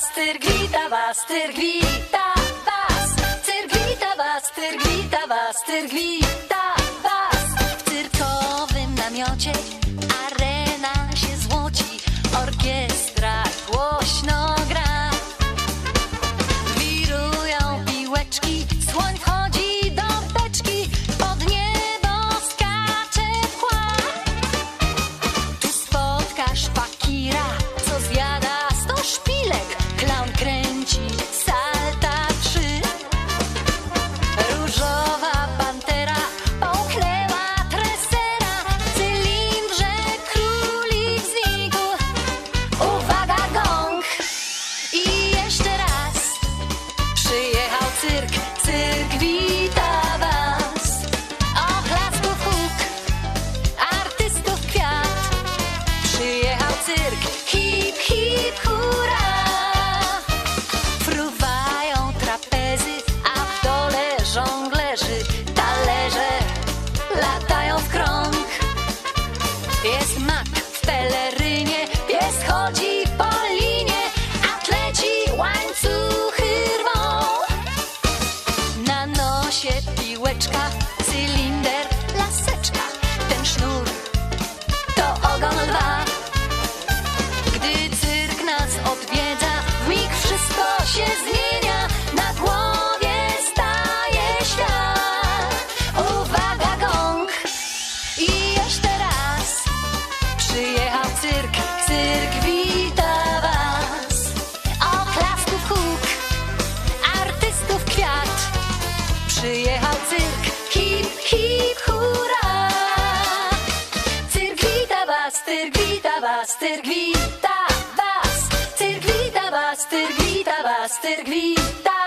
was, tyrgwita was, tyrgwita was, tyrgwita was, tyrgwita was, tyrgwita was. W cyrkowym namiocie Jest mak w pelerynie, pies chodzi po linie, atleci łańcuchy rwą. Na nosie piłeczka, cylinder, przyjechał cyrk, cyrk wita was. Oklasków huk, artystów kwiat. Przyjechał cyrk, hip, hip, hurra. Cyrk wita was, cyrk wita was, cyrk wita was. Cyrk wita was, cyrk wita was, cyrk wita